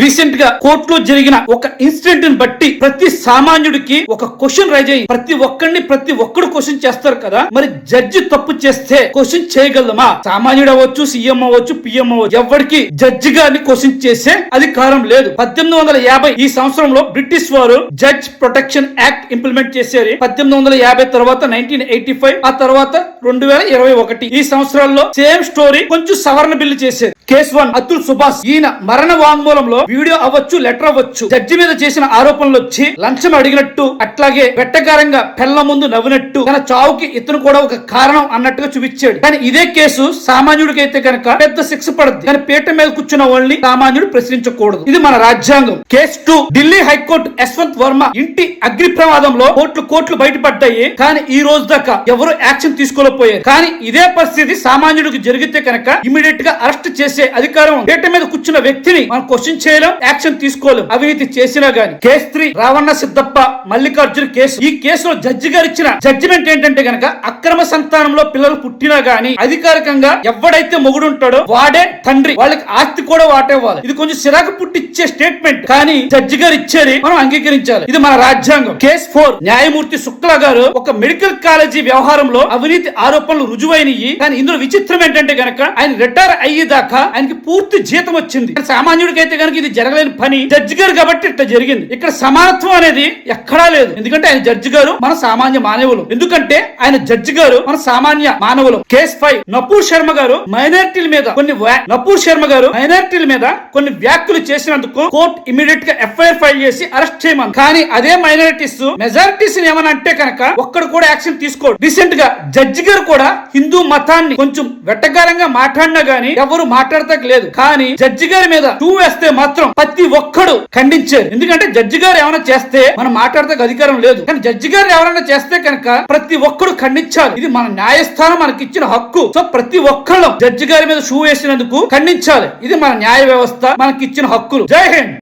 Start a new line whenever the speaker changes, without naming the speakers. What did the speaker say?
రీసెంట్గా కోర్టులో జరిగిన ఒక ఇన్సిడెంట్ని బట్టి ప్రతి సామాన్యుడికి ఒక క్వశ్చన్ రైజ్ అయ్యి ప్రతి ఒక్కరిని ప్రతి ఒక్కడు క్వశ్చన్ చేస్తారు కదా. మరి జడ్జి తప్పు చేస్తే క్వశ్చన్ చేయగలమా? సామాన్యుడు అవ్వచ్చు సీఎం అవ్వచ్చు పిఎం అవ్వచ్చు ఎవరికి జడ్జి గారిని క్వశ్చన్ చేసే అధికారం లేదు. పద్దెనిమిది వందల యాభై ఈ సంవత్సరంలో బ్రిటిష్ వారు జడ్జ్ ప్రొటెక్షన్ యాక్ట్ ఇంప్లిమెంట్ చేశారు. పద్దెనిమిది వందల యాభై తర్వాత నైన్టీన్ ఎయిటీ ఫైవ్ ఆ తర్వాత రెండు వేల ఇరవై ఒకటి ఈ సంవత్సరాల్లో సేమ్ స్టోరీ కొంచెం సవరణ బిల్లు చేసేది కేసు వన్ అతుల్ సుభాష్. ఈయన మరణ వాంగ్మూలంలో వీడియో అవ్వచ్చు లెటర్ అవ్వచ్చు జడ్జి మీద చేసిన ఆరోపణలు వచ్చి లంచం అడిగినట్టు అట్లాగే వెట్టకారంగా పెళ్ళ ముందు నవ్వినట్టు తన చావుకి ఇతను కూడా ఒక కారణం అన్నట్టుగా చూపించాడు. కానీ ఇదే కేసు సామాన్యుడికి అయితే కనుక పెద్ద శిక్ష పడుతుంది కానీ పీఠ మీద కూర్చున్న వాళ్ళని సామాన్యుడు ప్రశ్నించకూడదు. ఇది మన రాజ్యాంగం. Case two Delhi high court Yashwant Varma ఇంటి అగ్ని ప్రమాదంలో కోట్లు కోట్లు బయటపడ్డాయి. కానీ ఈ రోజు దాకా ఎవరు యాక్షన్ తీసుకోలేకపోయారు. కానీ ఇదే పరిస్థితి సామాన్యుడికి జరిగితే కనుక ఇమీడియట్గా అరెస్ట్ చేసే అధికారం పీఠ మీద కూర్చున్న వ్యక్తిని మనం క్వశ్చన్ చేయలేం యాక్షన్ తీసుకోలేం. అవినీతి చేసినా గానీ. Case three Ravana Siddappa Mallikarjuna case. ఈ కేసులో జడ్జి గారు ఇచ్చిన జడ్జిమెంట్ ఏంటంటే గనక అక్రమ సంతానంలో పిల్లలు పుట్టినా గానీ అధికారికంగా ఎవడైతే మొగుడు ఉంటాడో వాడే తండ్రి. వాళ్ళకి ఆస్తి కూడా వాటేవ్వాలి ఇది కొంచెం సిరాకు పుట్టిచ్చే స్టేట్మెంట్ కానీ జడ్జి గారు ఇచ్చేది మనం అంగీకరించాలి. ఇది మన రాజ్యాంగం. కేసు ఫోర్ న్యాయమూర్తి శుక్లా గారు ఒక మెడికల్ కాలేజీ వ్యవహారంలో అవినీతి ఆరోపణలు రుజువైనయి. కానీ ఇందులో విచిత్రం ఏంటంటే గనక ఆయన రిటైర్ అయ్యేదాకా ఆయనకి పూర్తి జీతం వచ్చింది. సామాన్యుడికి అయితే గనక ఇది జరగలేని పని. జడ్జి గారు కాబట్టి ఇట్లా జరిగింది. ఇక్కడ సమానత్వం అనేది ఎక్కడా లేదు. ఎందుకంటే ఆయన జడ్జి గారు మన సామాన్య మానవులు. ఎందుకంటే ఆయన జడ్జి గారు మన సామాన్య మానవులు. Case five. నపూర్ శర్మ గారు మైనారిటీల మీద కొన్ని నపూర్ శర్మ గారు మైనారిటీల మీద కొన్ని వ్యాఖ్యలు చేసినందుకు కోర్టు ఇమీడియట్గా ఎఫ్ఐఆర్ ఫైల్ చేసి అరెస్ట్ చేయమని కానీ అదే మైనారిటీస్ మెజారిటీస్ ఏమని అంటే కనుక ఒక్కడు కూడా యాక్షన్ తీసుకోడు. రీసెంట్గా జడ్జి గారు కూడా హిందూ మతాన్ని కొంచెం వెట్టకారంగా మాట్లాడినా గానీ ఎవరు మాట్లాడతాక లేదు కానీ జడ్జి గారి మీద టూ వేస్తే మాత్రం ప్రతి ఒక్కడు ఖండించారు. ఎందుకంటే జడ్జి గారు ఏమైనా చేస్తే మనం మాట్లాడతాక అధికారం లేదు. కానీ జడ్జి గారు ఎవరైనా చేస్తే కనుక ప్రతి ఒక్కడు ఖండించాలి. ఇది మన న్యాయస్థానం మనకి ఇచ్చిన హక్కు. సో ప్రతి ఒక్కళ్ళు జడ్జి గారి మీద షూ వేసినందుకు ఖండించాలి. ఇది మన న్యాయ వ్యవస్థ మనకి ఇచ్చిన హక్కులు. జై హింద్.